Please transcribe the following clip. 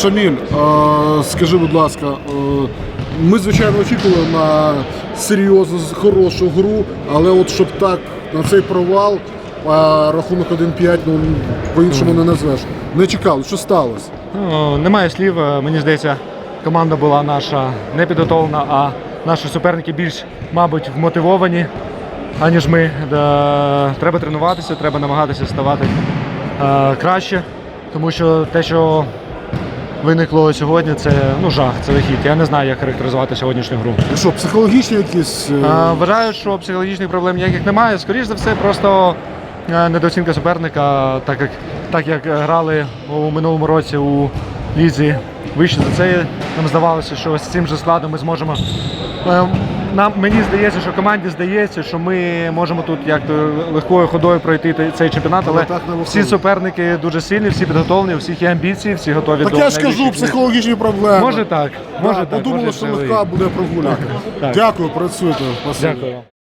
Шаміль, е, скажи, будь ласка, е, ми звичайно очікували на серйозну, хорошу гру, але от щоб так на цей провал, а рахунок 1-5, ну по-іншому не назвеш. Не чекали, що сталося? Ну, немає слів. Е, Мені здається, команда була наша не підготовлена, а наші суперники більш, мабуть, вмотивовані, аніж ми. Треба тренуватися, треба намагатися ставати е, краще, тому що те, що виникло сьогодні, це ну, жах, це вихід. Я не знаю, як характеризувати сьогоднішню гру. І що, психологічні якісь. е, Вважаю, що психологічних проблем ніяких немає. Скоріше за все, просто е, недооцінка суперника, так як, так як грали у минулому році у лізі вище за це. Нам здавалося, що з цим же складом ми зможемо. Е, Нам мені здається, що команді здається, що ми можемо тут як то легкою ходою пройти цей чемпіонат, але Але так всі суперники дуже сильні, всі підготовлені, у всіх є амбіції, всі готові Так до я ж кажу, психологічні проблеми. Може так, може так. Подумали, може що легка буде прогулянка. Дякую, працюйте. Дякую.